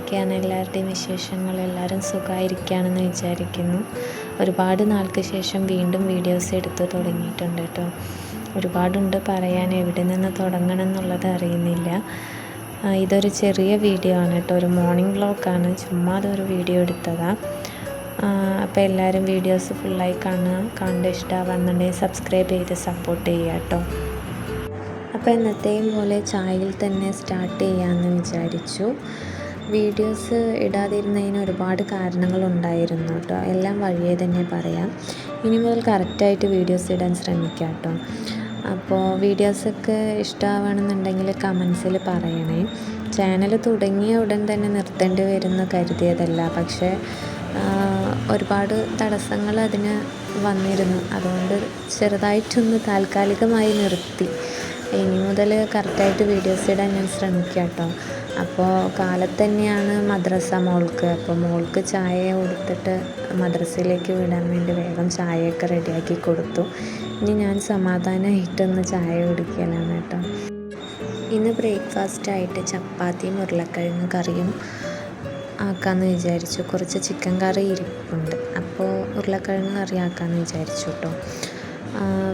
എന്തൊക്കെയാണ് എല്ലാവരുടെയും വിശേഷങ്ങൾ എല്ലാവരും സുഖമായിരിക്കുകയാണെന്ന് വിചാരിക്കുന്നു. ഒരുപാട് നാൾക്ക് ശേഷം വീണ്ടും വീഡിയോസ് എടുത്ത് തുടങ്ങിയിട്ടുണ്ട് കേട്ടോ. ഒരുപാടുണ്ട് പറയാൻ എവിടെ നിന്ന് തുടങ്ങണം എന്നുള്ളത് അറിയുന്നില്ല. ഇതൊരു ചെറിയ വീഡിയോ ആണ് കേട്ടോ. ഒരു മോർണിംഗ് വ്ളോഗാണ് ചുമ്മാ അതൊരു വീഡിയോ എടുത്തതാണ് അപ്പോൾ എല്ലാവരും വീഡിയോസ് ഫുള്ളായി കാണുക. കണ്ട് ഇഷ്ടമാവുന്നുണ്ടെങ്കിൽ സബ്സ്ക്രൈബ് ചെയ്ത് സപ്പോർട്ട് ചെയ്യുക കേട്ടോ. അപ്പോൾ എന്നത്തെയും പോലെ ചായയിൽ തന്നെ സ്റ്റാർട്ട് ചെയ്യാമെന്ന് വിചാരിച്ചു. വീഡിയോസ് ഇടാതിരുന്നതിന് ഒരുപാട് കാരണങ്ങളുണ്ടായിരുന്നു കേട്ടോ. എല്ലാം വഴിയേ തന്നെ പറയാം. ഇനി മുതൽ കറക്റ്റായിട്ട് വീഡിയോസ് ഇടാൻ ശ്രമിക്കാം കേട്ടോ. അപ്പോൾ വീഡിയോസൊക്കെ ഇഷ്ടമാവണമെന്നുണ്ടെങ്കിൽ കമൻസിൽ പറയണേ. ചാനൽ തുടങ്ങിയ ഉടൻ തന്നെ നിർത്തേണ്ടി വരുമെന്ന് കരുതിയതല്ല. പക്ഷേ ഒരുപാട് തടസ്സങ്ങൾ അതിന് വന്നിരുന്നു. അതുകൊണ്ട് ചെറുതായിട്ടൊന്ന് താൽക്കാലികമായി നിർത്തി. ഇനി മുതൽ കറക്റ്റായിട്ട് വീഡിയോസ് ഇടാൻ ഞാൻ ശ്രമിക്കാം കേട്ടോ. അപ്പോൾ കാലത്ത് തന്നെയാണ് മദ്രസ മോൾക്ക്. അപ്പോൾ മോൾക്ക് ചായ കൊടുത്തിട്ട് മദ്രസയിലേക്ക് വിടാൻ വേണ്ടി വേഗം ചായയൊക്കെ റെഡിയാക്കി കൊടുത്തു. ഇനി ഞാൻ സമാധാനമായിട്ടൊന്ന് ചായ കുടിക്കലാണ് കേട്ടോ. ഇന്ന് ബ്രേക്ക്ഫാസ്റ്റായിട്ട് ചപ്പാത്തിയും ഉരുളക്കിഴങ്ങ് കറിയും ആക്കാമെന്ന് വിചാരിച്ചു. കുറച്ച് ചിക്കൻ കറി ഇരിപ്പുണ്ട്. അപ്പോൾ ഉരുളക്കിഴങ്ങ് കറി ആക്കാമെന്ന് വിചാരിച്ചു കേട്ടോ.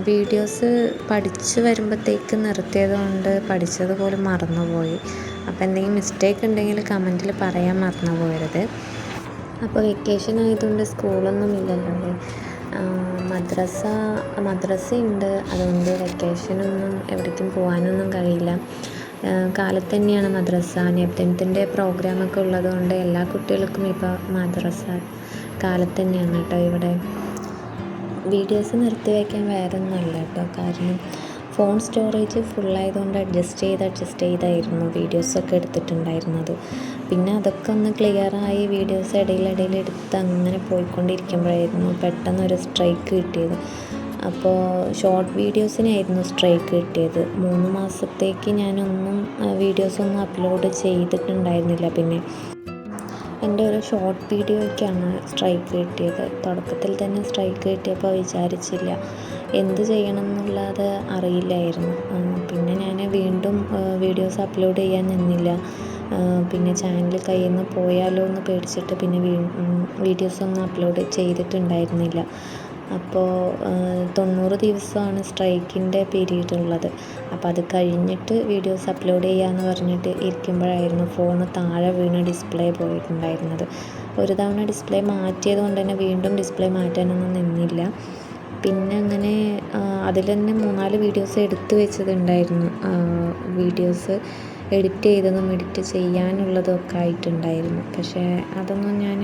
വീഡിയോസ് പഠിച്ച് വരുമ്പോഴത്തേക്ക് നിർത്തിയത് കൊണ്ട് പഠിച്ചത് പോലും മറന്നുപോയി. അപ്പോൾ എന്തെങ്കിലും മിസ്റ്റേക്ക് ഉണ്ടെങ്കിൽ കമന്റിൽ പറയാൻ മറന്നു പോകരുത് അപ്പോൾ വെക്കേഷൻ ആയതുകൊണ്ട് സ്കൂളൊന്നും ഇല്ലല്ലോ മദ്രസ മദ്രസ ഉണ്ട് അതുകൊണ്ട് വെക്കേഷനൊന്നും എവിടേക്കും പോകാനൊന്നും കഴിയില്ല. കാലത്ത് തന്നെയാണ് മദ്രസ. നെപ്റ്റൻത്തിന്റെ പ്രോഗ്രാമൊക്കെ ഉള്ളതുകൊണ്ട് എല്ലാ കുട്ടികൾക്കും ഇപ്പോൾ മദ്രസ കാലത്ത് തന്നെയാണ് കേട്ടോ ഇവിടെ. വീഡിയോസ് നിർത്തി വയ്ക്കാൻ വേറെ ഒന്നുമല്ല കേട്ടോ. കാരണം ഫോൺ സ്റ്റോറേജ് ഫുള്ളായതുകൊണ്ട് അഡ്ജസ്റ്റ് ചെയ്ത് അഡ്ജസ്റ്റ് ചെയ്തായിരുന്നു വീഡിയോസൊക്കെ എടുത്തിട്ടുണ്ടായിരുന്നത്. പിന്നെ അതൊക്കെ ഒന്ന് ക്ലിയറായി വീഡിയോസ് ഇടയിലിടയിൽ എടുത്ത് അങ്ങനെ പോയിക്കൊണ്ടിരിക്കുമ്പോഴായിരുന്നു പെട്ടെന്നൊരു സ്ട്രൈക്ക് കിട്ടിയത്. അപ്പോൾ ഷോർട്ട് വീഡിയോസിനായിരുന്നു സ്ട്രൈക്ക് കിട്ടിയത്. മൂന്ന് മാസത്തേക്ക് ഞാനൊന്നും വീഡിയോസൊന്നും അപ്ലോഡ് ചെയ്തിട്ടുണ്ടായിരുന്നില്ല പിന്നെ. എന്റെ ഒരു ഷോർട്ട് വീഡിയോ വീഡിയോയ്ക്കാണ് സ്ട്രൈക്ക് കിട്ടിയത്. തുടക്കത്തിൽ തന്നെ സ്ട്രൈക്ക് കിട്ടിയപ്പോൾ വിചാരിച്ചില്ല. എന്ത് ചെയ്യണം എന്നുള്ളത് അറിയില്ലായിരുന്നു പിന്നെ ഞാൻ വീണ്ടും വീഡിയോസ് അപ്ലോഡ് ചെയ്യാൻ നിന്നില്ല. പിന്നെ ചാനൽ കയ്യിൽ നിന്ന് പോയാലോ എന്ന് പേടിച്ചിട്ട് പിന്നെ വീഡിയോസൊന്നും അപ്ലോഡ് ചെയ്തിട്ടുണ്ടായിരുന്നില്ല. അപ്പോൾ തൊണ്ണൂറ് ദിവസമാണ് സ്ട്രൈക്കിന്റെ പീരീഡ് ഉള്ളത് അപ്പോൾ അത് കഴിഞ്ഞിട്ട് വീഡിയോസ് അപ്ലോഡ് ചെയ്യാമെന്ന് പറഞ്ഞിട്ട് ഇരിക്കുമ്പോഴായിരുന്നു ഫോൺ താഴെ വീണ് ഡിസ്പ്ലേ പോയിട്ടുണ്ടായിരുന്നത്. ഒരു തവണ ഡിസ്പ്ലേ മാറ്റിയത് കൊണ്ട് തന്നെ വീണ്ടും ഡിസ്പ്ലേ മാറ്റാനൊന്നും നിന്നില്ല. പിന്നെ അങ്ങനെ അതിൽ തന്നെ മൂന്നാൽ വീഡിയോസ് എടുത്തു വെച്ചതുണ്ടായിരുന്നു. വീഡിയോസ് എഡിറ്റ് ചെയ്തതും എഡിറ്റ് ചെയ്യാനുള്ളതും ഒക്കെ ആയിട്ടുണ്ടായിരുന്നു. പക്ഷേ അതൊന്നും ഞാൻ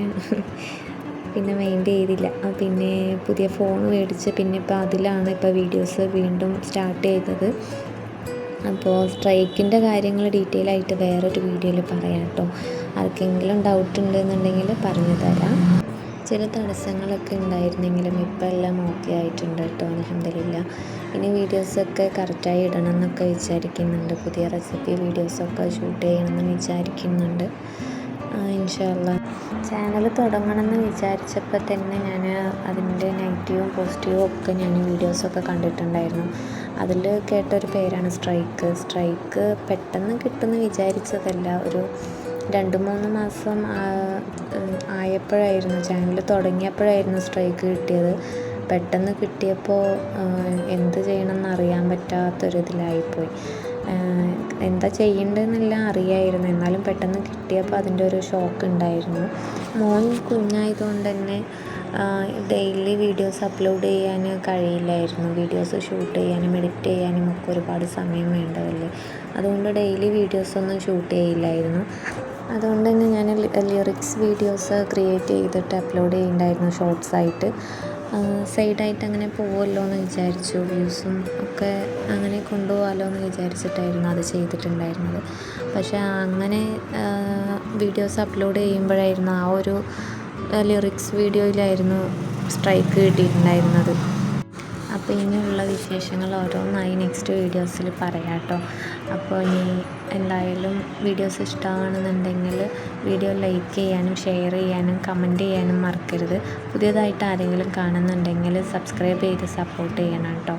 പിന്നെ മൈൻഡ് ചെയ്തില്ല. പിന്നെ പുതിയ ഫോൺ മേടിച്ച് പിന്നെ ഇപ്പോൾ അതിലാണ് ഇപ്പോൾ വീഡിയോസ് വീണ്ടും സ്റ്റാർട്ട് ചെയ്തത്. അപ്പോൾ സ്ട്രൈക്കിന്റെ കാര്യങ്ങൾ ഡീറ്റെയിൽ ആയിട്ട് വേറൊരു വീഡിയോയിൽ പറയാം കേട്ടോ ആർക്കെങ്കിലും ഡൗട്ട് ഉണ്ടെന്നുണ്ടെങ്കിൽ പറഞ്ഞു തരാം. ചില തടസ്സങ്ങളൊക്കെ ഉണ്ടായിരുന്നെങ്കിലും ഇപ്പം എല്ലാം ഓക്കെ ആയിട്ടുണ്ട് കേട്ടോ അലഹമില്ല ഇനി വീഡിയോസൊക്കെ കറക്റ്റായി ഇടണം എന്നൊക്കെ വിചാരിക്കുന്നുണ്ട്. പുതിയ റെസിപ്പി വീഡിയോസൊക്കെ ഷൂട്ട് ചെയ്യണമെന്ന് വിചാരിക്കുന്നുണ്ട്. ഇൻഷാല്ല ചാനൽ തുടങ്ങണമെന്ന് വിചാരിച്ചപ്പോൾ തന്നെ ഞാൻ അതിന്റെ നെഗറ്റീവും പോസിറ്റീവും ഒക്കെ ഞാൻ വീഡിയോസൊക്കെ കണ്ടിട്ടുണ്ടായിരുന്നു. അതിൽ കേട്ടൊരു പേരാണ് സ്ട്രൈക്ക്. സ്ട്രൈക്ക് പെട്ടെന്ന് കിട്ടുമെന്ന് വിചാരിച്ചതല്ല. ഒരു രണ്ട് മൂന്ന് മാസം ആയപ്പോഴായിരുന്നു ചാനൽ തുടങ്ങിയപ്പോഴായിരുന്നു സ്ട്രൈക്ക് കിട്ടിയത്. പെട്ടെന്ന് കിട്ടിയപ്പോൾ എന്ത് ചെയ്യണമെന്ന് അറിയാൻ പറ്റാത്തൊരിതിലായിപ്പോയി. എന്താ ചെയ്യേണ്ടതെന്നെല്ലാം അറിയായിരുന്നു. എന്നാലും പെട്ടെന്ന് കിട്ടിയപ്പോൾ അതിന്റെ ഒരു ഷോക്ക് ഉണ്ടായിരുന്നു. മോൻ കുഞ്ഞായതുകൊണ്ട് തന്നെ ഡെയിലി വീഡിയോസ് അപ്ലോഡ് ചെയ്യാൻ കഴിയില്ലായിരുന്നു. വീഡിയോസ് ഷൂട്ട് ചെയ്യാനും എഡിറ്റ് ചെയ്യാനും ഒക്കെ ഒരുപാട് സമയം വേണ്ടതല്ലേ? അതുകൊണ്ട് ഡെയിലി വീഡിയോസൊന്നും ഷൂട്ട് ചെയ്യില്ലായിരുന്നു. അതുകൊണ്ട് തന്നെ ഞാൻ ലിറിക്സ് വീഡിയോസ് ക്രിയേറ്റ് ചെയ്തിട്ട് അപ്ലോഡ് ചെയ്യുന്നുണ്ടായിരുന്നു ഷോർട്സ് ആയിട്ട്. സൈഡായിട്ട് അങ്ങനെ പോവുമല്ലോ എന്ന് വിചാരിച്ചു വ്യൂസും ഒക്കെ അങ്ങനെ കൊണ്ടുപോകാമല്ലോ എന്ന് വിചാരിച്ചിട്ടായിരുന്നു അത് ചെയ്തിട്ടുണ്ടായിരുന്നത്. പക്ഷേ അങ്ങനെ വീഡിയോസ് അപ്ലോഡ് ചെയ്യുമ്പോഴായിരുന്നു ആ ഒരു ലിറിക്സ് വീഡിയോയിലായിരുന്നു സ്ട്രൈക്ക് കിട്ടിയിട്ടുണ്ടായിരുന്നത്. അപ്പോൾ ഇനിയുള്ള വിശേഷങ്ങൾ ഓരോന്നായി നെക്സ്റ്റ് വീഡിയോസിൽ പറയാം കേട്ടോ അപ്പോൾ ഇനി എന്തായാലും വീഡിയോസ് ഇഷ്ടമാണെന്നുണ്ടെങ്കിൽ വീഡിയോ ലൈക്ക് ചെയ്യാനും ഷെയർ ചെയ്യാനും കമന്റ് ചെയ്യാനും മറക്കരുത്. പുതിയതായിട്ട് ആരെങ്കിലും കാണുന്നുണ്ടെങ്കിൽ സബ്സ്ക്രൈബ് ചെയ്ത് സപ്പോർട്ട് ചെയ്യണം കേട്ടോ